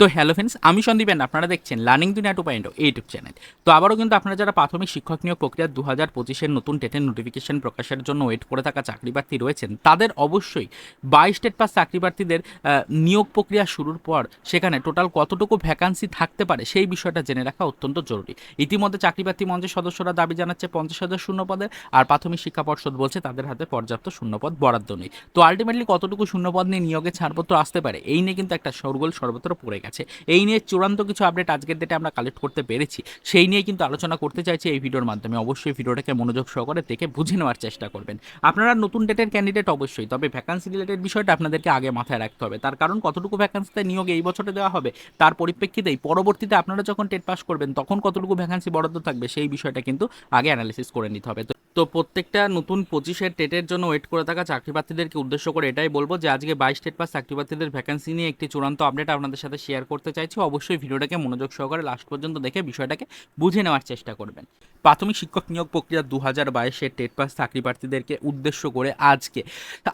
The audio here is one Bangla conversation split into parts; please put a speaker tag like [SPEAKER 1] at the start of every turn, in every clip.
[SPEAKER 1] তো হ্যালো ফ্রেন্ডস আমি সন্দীপেন আপনারা দেখছেন লার্নিং দুনিয়া টু পয়েন্ট ইউটিউব চ্যানেল তো আবারও কিন্তু আপনারা যারা প্রাথমিক শিক্ষক নিয়োগ প্রক্রিয়া দু হাজার পঁচিশের নতুন টেটের নোটিফিকেশন প্রকাশের জন্য ওয়েট করে থাকা চাকরি প্রার্থী রয়েছেন, তাদের অবশ্যই বাইশ স্টেট পাস চাকরি প্রার্থীদের নিয়োগ প্রক্রিয়া শুরুর পর সেখানে টোটাল কতটুকু ভ্যাকান্সি থাকতে পারে সেই বিষয়টা জেনে রাখা অত্যন্ত জরুরি। ইতিমধ্যে চাকরি প্রার্থী মঞ্চের সদস্যরা দাবি জানাচ্ছে পঞ্চাশ হাজার শূন্য পদের আর প্রাথমিক শিক্ষা পর্ষদ বলছে তাদের হাতে পর্যাপ্ত শূন্যপদ বরাদ্দ নেই। তো আলটিমেটলি কতটুকু শূন্যপদ নিয়ে নিয়োগের ছাড়পত্র আসতে পারে, এই নিয়ে কিন্তু একটা সরগোল সর্বত্র পড়ে গেছে। এই নিয়ে চূড়ান্ত কিছু আপডেট আজকের ডেটে আমরা কালেক্ট করতে পেরেছি। সেই নিয়ে কিন্তু আলোচনা করতে চাইছি এই ভিডিওর মাধ্যমে। অবশ্যই ভিডিওটাকে মনোযোগ সহকারে দেখে বুঝে নেওয়ার চেষ্টা করবেন। আপনারা নতুন ডেটের ক্যান্ডিডেট অবশ্যই, তবে ভ্যাকান্সি রিলেটেড বিষয়টা আপনাদেরকে আগে মাথায় রাখতে হবে। তার কারণ কতটুকু ভ্যাকান্সিতে নিয়োগ এই বছরে দেওয়া হবে, তার পরিপ্রেক্ষিতেই পরবর্তীতে আপনারা যখন টেট পাস করবেন, তখন কতটুকু ভ্যাকান্সি বরাদ্দ থাকবে সেই বিষয়টা কিন্তু আগে অ্যানালিসিস করে নিতে হবে। তো প্রত্যেকটা নতুন পঁচিশের টেটের জন্য ওয়েট করে থাকা চাকরি প্রার্থীদেরকে উদ্দেশ্য করে এটাই বলব যে আজকে বাইশ টেট পাস চাকরি প্রার্থীদের ভ্যাকান্সি নিয়ে একটি চূড়ান্ত আপডেট আপনাদের সাথে শেয়ার করতে চাইছি। অবশ্যই ভিডিওটাকে মনোযোগ সহকারে লাস্ট পর্যন্ত দেখে বিষয়টাকে বুঝে নেওয়ার চেষ্টা করবেন। প্রাথমিক শিক্ষক নিয়োগ প্রক্রিয়া দু হাজার বাইশের টেট পাস চাকরি প্রার্থীদেরকে উদ্দেশ্য করে আজকে।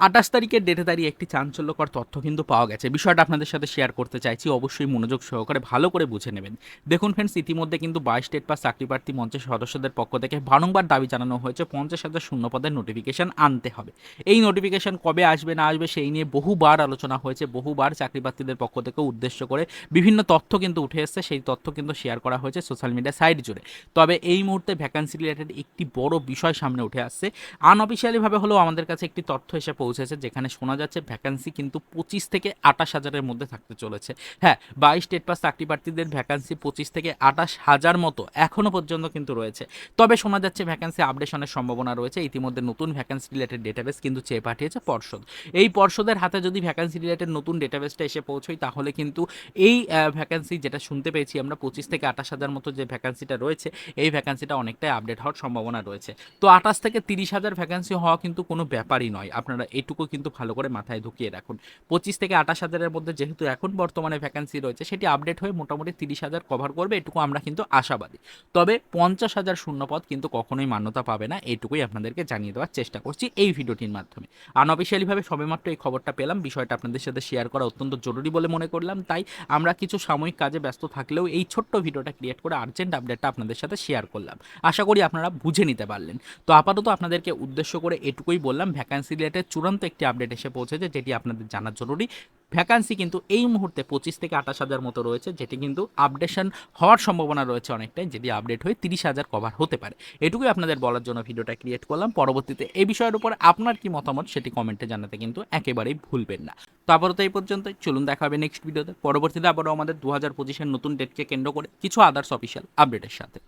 [SPEAKER 1] আঠাশ তারিখের ডেটে দাঁড়িয়ে একটি চাঞ্চল্যকর তথ্য কিন্তু পাওয়া গেছে। বিষয়টা আপনাদের সাথে শেয়ার করতে চাইছি, অবশ্যই মনোযোগ সহকারে ভালো করে বুঝে নেবেন। দেখুন ফ্রেন্ডস ইতিমধ্যে কিন্তু বাইশ টেট পাস চাকরি প্রার্থী মঞ্চের সদস্যদের পক্ষ থেকে বারংবার দাবি জানানো হয়েছে। পঞ্চাশ হাজার শূন্য পদের নোটিফিকেশন আনতে হবে। এই নোটিফিকেশন কবে আসবে, না আসবে, সেই নিয়ে বহুবার আলোচনা হয়েছে, বহুবার চাকরি প্রার্থীদের পক্ষ থেকে উদ্দেশ্য করে বিভিন্ন তথ্য কিন্তু উঠে এসেছে, সেই তথ্য কিন্তু শেয়ার করা হয়েছে সোশ্যাল মিডিয়া সাইট জুড়ে। তবে এই মুহূর্তে ভ্যাকান্সি রিলেটেড একটি বড় বিষয় সামনে উঠে আসছে। আনঅফিসিয়ালিভাবে হলেও আমাদের কাছে একটি তথ্য এসে পৌঁছেছে, যেখানে শোনা যাচ্ছে ভ্যাকান্সি কিন্তু পঁচিশ থেকে আঠাশ হাজারের মধ্যে থাকতে চলেছে। হ্যাঁ বাইশ স্টেট পাস চাকরি প্রার্থীদের ভ্যাকান্সি পঁচিশ থেকে আঠাশ হাজার মতো এখনও পর্যন্ত কিন্তু রয়েছে। তবে শোনা যাচ্ছে ভ্যাকান্সি আপডেশনের সম্ভাবনা রয়েছে। ইতিমধ্যে নতুন ভ্যাকান্সি রিলেটেড ডেটাবেস কিন্তু চেয়ে পাঠিয়েছে পর্ষদ। এই পর্ষদের হাতে যদি ভ্যাকান্সি রিলেটেড নতুন ডেটাবেসটা এসে পৌঁছয়, তাহলে কিন্তু এই ভ্যাকান্সি যেটা শুনতে পেয়েছি আমরা, পঁচিশ থেকে আঠাশ হাজার মতো যে ভ্যাকান্সিটা রয়েছে, এই ভ্যাকান্সিটা অনেকটাই আপডেট হওয়ার সম্ভাবনা রয়েছে। তো আঠাশ থেকে তিরিশ হাজার ভ্যাকান্সি হওয়া কিন্তু কোনো ব্যাপারই নয়। আপনারা এটুকু কিন্তু ভালো করে মাথায় ঢুকিয়ে রাখুন। পঁচিশ থেকে আঠাশ হাজারের মধ্যে যেহেতু এখন বর্তমানে ভ্যাকান্সি রয়েছে, সেটি আপডেট হয়ে মোটামুটি তিরিশ হাজার কভার করবে, এটুকু আমরা কিন্তু আশাবাদী। তবে পঞ্চাশ হাজার শূন্যপদ কিন্তু কখনোই মান্যতা পাবে না। এটুকুই আপনাদেরকে জানিয়ে দেওয়ার চেষ্টা করছি এই ভিডিওটির মাধ্যমে। আনঅফিসিয়ালিভাবে সবেমাত্র এই খবরটা পেলাম, বিষয়টা আপনাদের সাথে শেয়ার করা অত্যন্ত জরুরি বলে মনে করলাম। তাই আমরা কিছু সাময়িক কাজে ব্যস্ত থাকলেও এই ছোট্ট ভিডিওটা ক্রিয়েট করে আর্জেন্ট আপডেটটা আপনাদের সাথে শেয়ার করলাম। আশা করি আপনারা বুঝে নিতে পারলেন। তো আপাতত আপনাদেরকে উদ্দেশ্য করে এটুকুই বললাম ভ্যাকান্সি রিলেটেড চূড়ান্ত একটি আপডেট এসে পৌঁছেছে, যেটি আপনাদের জানা জরুরি। ভ্যাকান্সি কিন্তু এই মুহূর্তে পঁচিশ থেকে আঠাশ হাজার মতো রয়েছে, যেটি কিন্তু আপডেশন হওয়ার সম্ভাবনা রয়েছে অনেকটাই যেটি আপডেট হয়ে তিরিশ হাজার কভার হতে পারে। এটুকুই আপনাদের বলার জন্য ভিডিওটা ক্রিয়েট করলাম। পরবর্তীতে এই বিষয়ের উপর আপনার কি মতামত সেটি কমেন্টে জানাতে কিন্তু একেবারেই ভুলবেন না। তো আপাতত এই পর্যন্ত চলুন দেখা হবে নেক্সট ভিডিওতে পরবর্তীতে আবারও আমাদের দু হাজার পঁচিশের নতুন ডেটকে কেন্দ্র করে কিছু আদার্স অফিসিয়াল আপডেটের সাথে।